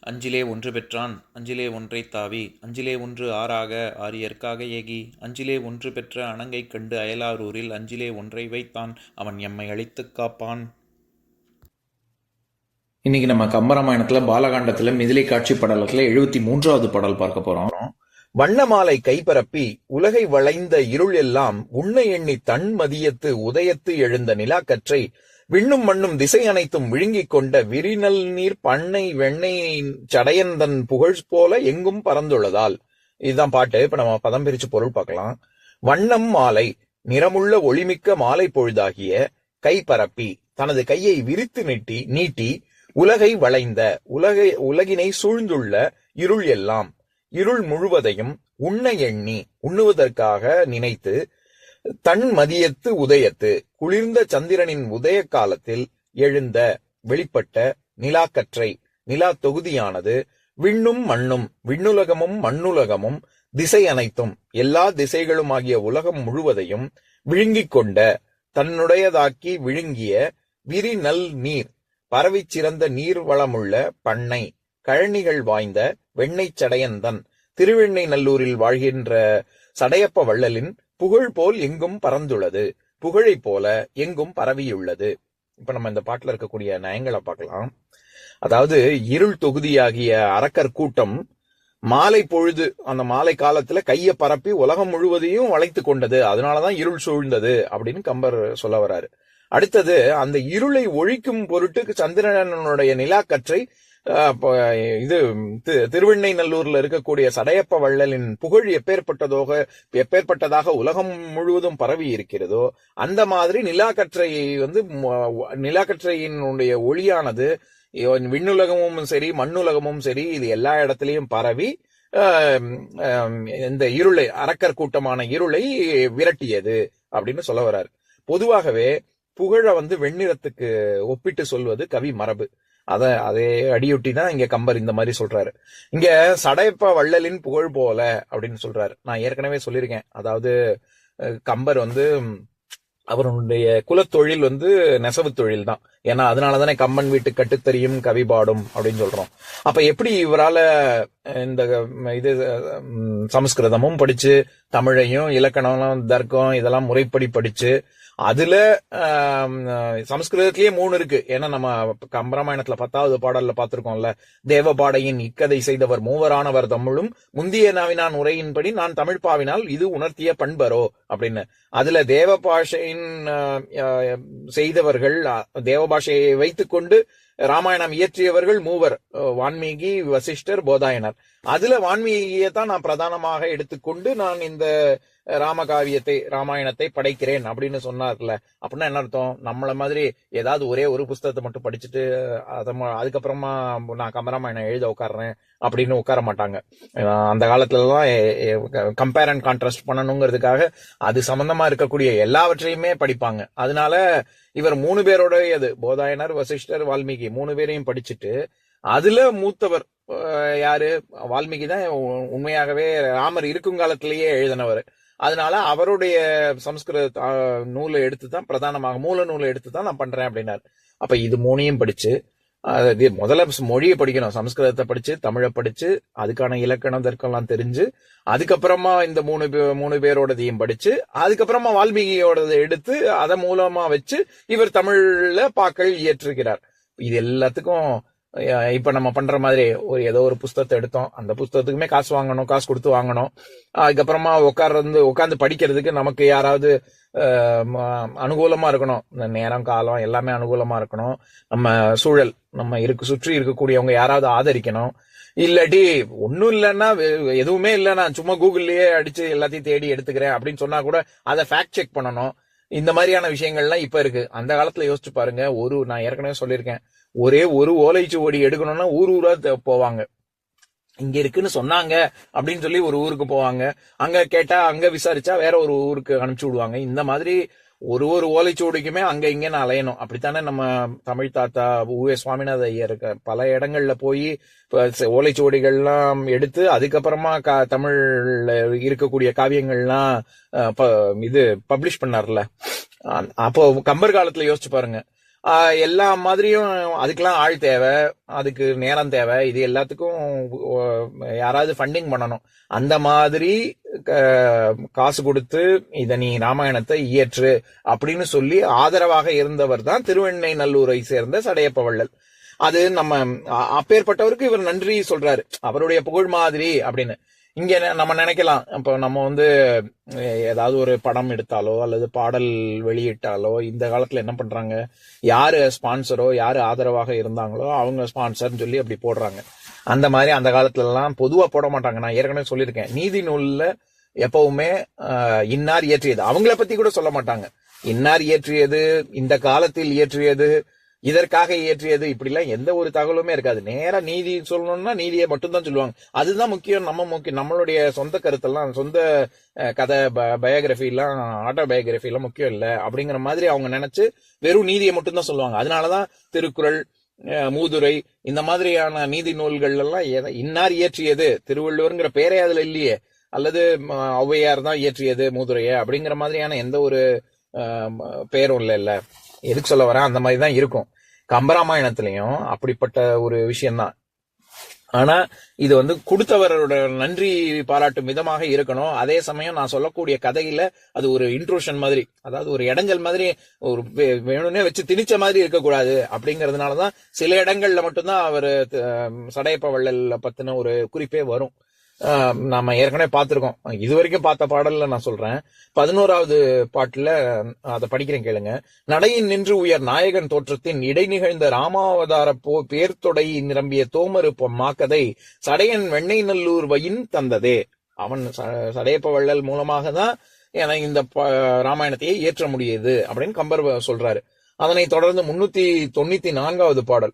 அஞ்சிலே ஒன்று பெற்றான் அஞ்சிலே ஒன்றை தாவி அஞ்சிலே ஒன்று ஆறாக ஆரியற்காக ஏகி அஞ்சிலே ஒன்று பெற்ற அணங்கை கண்டு அயலாரூரில் அஞ்சிலே ஒன்றை வைத்தான் அவன் எம்மை அழித்துக் காப்பான். இன்னைக்கு நம்ம கம்பராமாயணத்துல பாலகாண்டத்துல மிதிலை காட்சி படலத்துல எழுபத்தி மூன்றாவது பாடல் பார்க்க போறோம். வண்ணமாலை கைபரப்பி உலகை வளைந்த இருள் எல்லாம் உன்னை எண்ணி தன் மதியத்து உதயத்து எழுந்த நிலாக்கற்றை விண்ணும் மண்ணும் திசை அனைத்தும் விழுங்கிக் கொண்ட விரிநல் நீர் பண்ணை வெண்ணெய் சடையந்தன் புகழ் போல எங்கும் பறந்துள்ளதால் இதுதான் பாட்டு. இப்ப நம்ம பதம் பிரிச்சு பொருள் பார்க்கலாம். வண்ணம் மாலை நிறமுள்ள ஒளிமிக்க மாலை பொழுதாகிய கை பரப்பி தனது கையை விரித்து நீட்டி நீட்டி உலகை வளைந்த உலகை உலகினை சூழ்ந்துள்ள இருள் எல்லாம் இருள் முழுவதையும் உண்ண எண்ணி உண்ணுவதற்காக நினைத்து தன் மதியத்து உதயத்து குளிர்ந்த சந்திரனின் உதய காலத்தில் எழுந்த வெளிப்பட்ட நிலாக்கற்றை. நிலா தொகுதியானது விண்ணும் மண்ணும் விண்ணுலகமும் மண்ணுலகமும் திசை அனைத்தும் எல்லா திசைகளுமாகிய உலகம் முழுவதையும் விழுங்கிக் கொண்ட தன்னுடையதாக்கி விழுங்கிய விரி நல் நீர் பரவி சிறந்த நீர் வளமுள்ள பண்ணை கழனிகள் வாய்ந்த வெண்ணை சடையந்தன் திருவெண்ணை நல்லூரில் வாழ்கின்ற சடையப்ப வள்ளலின் புகழ் போல் எங்கும் பறந்துள்ளது. புகழைப் போல எங்கும் பரவியுள்ளது. இப்ப நம்ம இந்த பாட்டுல இருக்கக்கூடிய நயங்களை பார்க்கலாம். அதாவது இருள் தொகுதியாகிய அரக்கர் கூட்டம் மாலை பொழுது அந்த மாலை காலத்துல கைய பரப்பி உலகம் முழுவதையும் வளைத்து கொண்டது. அதனாலதான் இருள் சூழ்ந்தது அப்படின்னு கம்பர் சொல்ல வராரு அடுத்தது அந்த இருளை ஒழிக்கும் பொருட்டு சந்திரனுடைய நிலாக்கற்றை இது தி- திருவெண்ணெய்நல்லூர்ல இருக்கக்கூடிய சடையப்ப வள்ளலின் புகழ் எப்பேற்பட்டதோக எப்பேற்பட்டதாக உலகம் முழுவதும் பரவி இருக்கிறதோ அந்த மாதிரி நிலாக்கற்றையை வந்து நிலாக்கற்றையினுடைய ஒளியானது விண்ணுலகமும் சரி மண்ணுலகமும் சரி இது எல்லா இடத்துலையும் பரவி இந்த இருளை அரக்கர் கூட்டமான இருளை விரட்டியது அப்படின்னு சொல்ல வர்றாரு. பொதுவாகவே புகழ வந்து வெண்ணிறத்துக்கு ஒப்பிட்டு சொல்வது கவி மரபு. அதை அதே அடியொட்டி தான் இங்க கம்பர் இந்த மாதிரி சொல்றாரு. இங்க சடையப்ப வள்ளலின் புகழ் போல அப்படின்னு சொல்றாரு. நான் ஏற்கனவே சொல்லியிருக்கேன். அதாவது கம்பர் வந்து அவருடைய குலத்தொழில் வந்து நெசவு தொழில் தான் ஏன்னா அதனாலதானே கம்மன் வீட்டு கட்டுத்தறியும் கவி பாடும் அப்படின்னு சொல்றோம். அப்ப எப்படி இவரால இந்த இது சமஸ்கிருதமும் படிச்சு தமிழையும் இலக்கணம் தர்க்கம் இதெல்லாம் முறைப்படி படிச்சு அதுல சமஸ்கிருதத்திலேயே மூணு இருக்கு. ஏன்னா நம்ம கம்பராமாயணத்துல பத்தாவது பாடல்ல பார்த்திருக்கோம்ல தேவபாடையின் இக்கதை செய்தவர் மூவரானவர் தமிழும் முந்திய நாவினான் உரையின்படி நான் தமிழ் பாவினால் இது உணர்த்திய பண்பரோ அப்படின்னு. அதுல தேவ பாஷையின் செய்தவர்கள் ஆஹ், பாஷையை வைத்துக்கொண்டு ராமாயணம் இயற்றியவர்கள் மூவர் வான்மீகி வசிஷ்டர் போதாயனர். அதுல வான்மீகியை தான் நான் பிரதானமாக எடுத்துக்கொண்டு நான் இந்த ராமகாவியத்தை ராமாயணத்தை படைக்கிறேன் அப்படின்னு சொன்னார்ல. அப்படின்னா என்ன அர்த்தம்? நம்மள மாதிரி ஏதாவது ஒரே ஒரு புஸ்தகத்தை மட்டும் படிச்சுட்டு அதை அதுக்கப்புறமா நான் கம்பராமாயணம் எழுத உட்கார்றேன் அப்படின்னு உட்கார மாட்டாங்க. அந்த காலத்துலலாம் கம்பேர் அண்ட் கான்ட்ராஸ்ட் பண்ணணுங்கிறதுக்காக அது சம்பந்தமா இருக்கக்கூடிய எல்லாவற்றையுமே படிப்பாங்க. அதனால இவர் மூணு பேரோடையது போதாயனர் வசிஷ்டர் வால்மீகி மூணு பேரையும் படிச்சுட்டு அதுல மூத்தவர் யாரு? வால்மீகி தான் உண்மையாகவே ராமர் இருக்கும் காலத்திலேயே எழுதினவர். அதனால அவருடைய சம்ஸ்கிருத நூலை எடுத்து தான் பிரதானமாக மூல நூலை எடுத்து தான் நான் பண்றேன் அப்படின்னாரு. அப்ப இது மூணையும் படிச்சு முதல்ல மொழியை படிக்கணும். சமஸ்கிருதத்தை படிச்சு தமிழை படிச்சு அதுக்கான இலக்கணம் தர்க்கம்லாம் தெரிஞ்சு அதுக்கப்புறமா இந்த மூணு மூணு பேரோடதையும் படிச்சு அதுக்கப்புறமா வால்மீகியோடதை எடுத்து அதை மூலமா வச்சு இவர் தமிழ்ல பாக்கள் இயற்றுகிறார். இது எல்லாத்துக்கும் இப்ப நம்ம பண்ற மாதிரி ஒரு ஏதோ ஒரு புஸ்தகத்தை எடுத்தோம். அந்த புஸ்தகத்துக்குமே காசு வாங்கணும் காசு கொடுத்து வாங்கணும். அதுக்கப்புறமா உட்கார்ந்து உட்காந்து படிக்கிறதுக்கு நமக்கு யாராவது அனுகூலமா இருக்கணும். இந்த நேரம் காலம் எல்லாமே அனுகூலமா இருக்கணும். நம்ம சூழல் நம்ம இருக்கு சுற்றி இருக்கக்கூடியவங்க யாராவது ஆதரிக்கணும். இல்லாட்டி ஒன்னும் இல்லைன்னா எதுவுமே இல்லை. நான் சும்மா கூகுள்லயே அடிச்சு எல்லாத்தையும் தேடி எடுத்துக்கிறேன் அப்படின்னு சொன்னா கூட அதை ஃபேக்ட் செக் பண்ணணும். இந்த மாதிரியான விஷயங்கள்லாம் இப்ப இருக்கு. அந்த காலத்துல யோசிச்சு பாருங்க. ஒரு நான் ஏற்கனவே சொல்லியிருக்கேன். ஒரே ஒரு ஓலைச்சுவடி எடுக்கணும்னா ஊர் ஊரா போவாங்க. இங்க இருக்குன்னு சொன்னாங்க அப்படின்னு சொல்லி ஒரு ஊருக்கு போவாங்க. அங்க கேட்டா அங்க விசாரிச்சா வேற ஒரு ஊருக்கு அனுப்பிச்சு விடுவாங்க. இந்த மாதிரி ஒரு ஒரு ஓலைச்சுவடிக்குமே அங்க நான் அலையணும். அப்படித்தானே நம்ம தமிழ் தாத்தா உவே சுவாமிநாத ஐயர் பல இடங்கள்ல போய் ஓலைச்சுவடிகள்லாம் எடுத்து அதுக்கப்புறமா கா தமிழ்ல இருக்கக்கூடிய காவியங்கள்லாம் இது பப்ளிஷ் பண்ணார்ல. அப்போ கம்பர் காலத்துல யோசிச்சு பாருங்க. எல்லா மாதிரியும் அதுக்கெல்லாம் ஆள் தேவை. அதுக்கு நேரம் தேவை. இது எல்லாத்துக்கும் யாராவது ஃபண்டிங் பண்ணணும். அந்த மாதிரி காசு கொடுத்து இத நீ ராமாயணத்தை இயற்று அப்படின்னு சொல்லி ஆதரவாக இருந்தவர் தான் திருவெண்ணை நல்லூரை சேர்ந்த சடையப்பவள்ளல். அது நம்ம அ- அப்பேற்பட்டவருக்கு இவர் நன்றி சொல்றாரு. அவருடைய புகழ் மாதிரி அப்படின்னு. இங்க ந- நம்ம நினைக்கலாம். இப்போ நம்ம வந்து ஏதாவது ஒரு படம் எடுத்தாலோ அல்லது பாடல் வெளியிட்டாலோ இந்த காலத்துல என்ன பண்றாங்க? யாரு ஸ்பான்சரோ யாரு ஆதரவாக இருந்தாங்களோ அவங்க ஸ்பான்சர்னு சொல்லி அப்படி போடுறாங்க. அந்த மாதிரி அந்த காலத்துல எல்லாம் பொதுவா போட மாட்டாங்க. நான் ஏற்கனவே சொல்லியிருக்கேன். நீதி நூல்ல எப்பவுமே இன்னார் இயற்றியது. அவங்கள பத்தி கூட சொல்ல மாட்டாங்க. இன்னார் இயற்றியது இந்த காலத்தில் இயற்றியது இதற்காக இயற்றியது இப்படிலாம் எந்த ஒரு தகவலுமே இருக்காது. நேரா நீதி சொல்லணும்னா நீதியை மட்டும்தான் சொல்லுவாங்க. அதுதான் முக்கியம். நம்ம முக்கியம் நம்மளுடைய சொந்த கருத்தெல்லாம் சொந்த கதை பயோகிராஃபி எல்லாம் ஆட்டோபயோகிராஃபி எல்லாம் முக்கியம் இல்லை. அப்படிங்கிற மாதிரி அவங்க நினைச்சு வெறும் நீதியை மட்டும்தான் சொல்லுவாங்க. அதனாலதான் திருக்குறள் மூதுரை இந்த மாதிரியான நீதி நூல்கள் எல்லாம் இன்னார் இயற்றியது? திருவள்ளுவர்ங்கிற பேரே அதுல இல்லையே. அல்லது ம, ஔவையார் தான் இயற்றியது மூதுரைய? அப்படிங்கிற மாதிரியான எந்த ஒரு பேரும் இல்லை இல்ல. எதுக்கு சொல்ல வரேன்? அந்த மாதிரி தான் இருக்கும். கம்பராமாயணத்திலையும் அப்படிப்பட்ட ஒரு விஷயம்தான். ஆனா இது வந்து கொடுத்தவரோட நன்றி பாராட்டும் விதமாக இருக்கணும். அதே சமயம் நான் சொல்லக்கூடிய கதையில அது ஒரு இன்ட்ரூஷன் மாதிரி அதாவது ஒரு இடைஞ்சல் மாதிரி ஒரு வே- வேணும்னே வச்சு திணிச்ச மாதிரி இருக்கக்கூடாது. அப்படிங்கறதுனாலதான் சில இடங்கள்ல மட்டும்தான் அவர் சடையப்ப வள்ளல் பத்தின ஒரு குறிப்பே வரும். நம்ம நாம ஏற்கனவே பார்த்துருக்கோம். இது வரைக்கும் பார்த்த பாடல்ல நான் சொல்றேன். பதினோராவது பாட்டுல அதை படிக்கிறேன் கேளுங்க. நடையின் நின்று உயர் நாயகன் தோற்றத்தின் இடை நிகழ்ந்த ராமாவதார போ பேர்த்தொடை நிரம்பிய தோமரு மாக்கதை சடையன் வெண்ணெய் நல்லூர் வயின் தந்ததே. அவன் ச- சடையப்ப வள்ளல் மூலமாக தான் எனக்கு இந்த ப- ராமாயணத்தையே இயற்ற முடியுது அப்படின்னு கம்பர் சொல்றாரு. அதனைத் தொடர்ந்து முன்னூத்தி தொண்ணூத்தி நான்காவது பாடல்.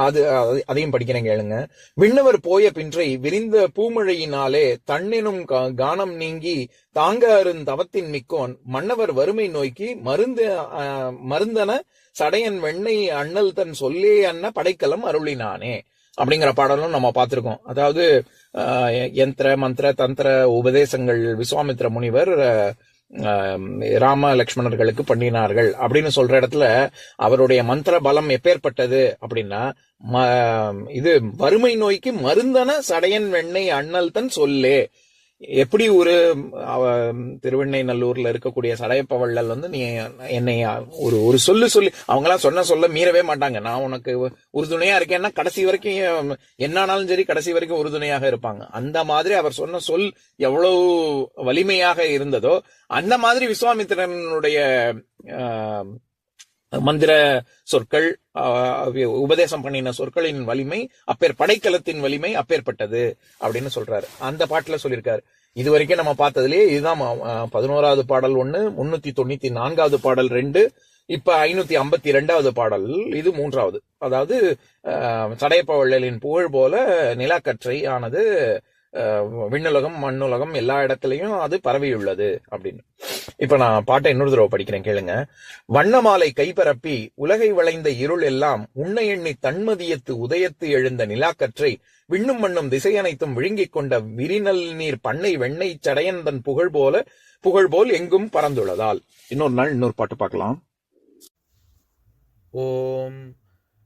அது அதையும் படிக்கிறேன் கேளுங்க. விண்ணவர் போய பின்றை விரிந்த பூமழையினாலே தன்னெனும் கா- கானம் நீங்கி தாங்க அருந் தவத்தின் மிக்கோன் மன்னவர் வறுமை நோய்க்கு மருந்து ஆஹ், மருந்தன சடையன் வெண்ணெய் அண்ணல் தன் சொல்லே அன்ன படைக்கலம் அருளினானே. அப்படிங்கிற பாடலும் நம்ம பார்த்திருக்கோம். அதாவது ஆஹ், யந்திர மந்திர தந்திர உபதேசங்கள் விஸ்வாமித்ர முனிவர் ராம லக்ஷ்மணர்களுக்கு பண்ணினார்கள். அப்படின்னு சொல்ற இடத்துல அவருடைய மந்திர பலம் எப்பேற்பட்டது அப்படின்னா ம- இது வறுமை நோய்க்கு மருந்தன சடையன் வெண்ணெய் அண்ணல் தன் சொல்லே. எப்படி ஒரு திருவெண்ணை நல்லூர்ல இருக்கக்கூடிய சடையப்ப வள்ளல் வந்து நீ என்னை ஒரு ஒரு சொல்லு சொல்லி. அவங்களாம் சொன்ன சொல்ல மீறவே மாட்டாங்க. நான் உனக்கு உறுதுணையா இருக்கேன்னா கடைசி வரைக்கும் என்னானாலும் சரி கடைசி வரைக்கும் உறுதுணையாக இருப்பாங்க. அந்த மாதிரி அவர் சொன்ன சொல் எவ்வளவு வலிமையாக இருந்ததோ அந்த மாதிரி விஸ்வாமித்திரனுடைய ஆஹ், மந்திர சொற்கள் உபதேசம் பண்ணின சொற்களின் வலிமை அப்பேர் படைக்கலத்தின் வலிமை அப்பேற்பட்டது அப்படின்னு சொல்றாரு. அந்த பாட்டுல சொல்லியிருக்காரு. இது வரைக்கும் நம்ம பார்த்ததுலயே இதுதான் பதினோராவது பாடல் ஒண்ணு முன்னூத்தி தொண்ணூத்தி நான்காவது பாடல் ரெண்டு இப்ப ஐநூத்தி ஐம்பத்தி ரெண்டாவது பாடல் இது மூன்றாவது. அதாவது ஆஹ், புகழ் போல நிலாக்கற்றை ஆனது விண்ணுலகம் மண்ணுலகம் எல்லா இடத்துலயும் அது பரவியுள்ளது அப்படின்னு. இப்ப நான் பாட்டை இன்னொரு தடவை படிக்கிறேன் கேளுங்க. வண்ணமாலை கைபரப்பி உலகை வளைந்த இருள் எல்லாம் உன்னை எண்ணி தன்மதியத்து உதயத்து எழுந்த நிலாக்கற்றை விண்ணும் மண்ணும் திசையனைத்தும் விழுங்கிக் கொண்ட விரிநல் நீர் பண்ணை வெண்ணெய் சடையன் தன் புகழ் போல புகழ் போல் எங்கும் பறந்துள்ளதால். இன்னொரு நாள் இன்னொரு பாட்டு பார்க்கலாம். ஓம்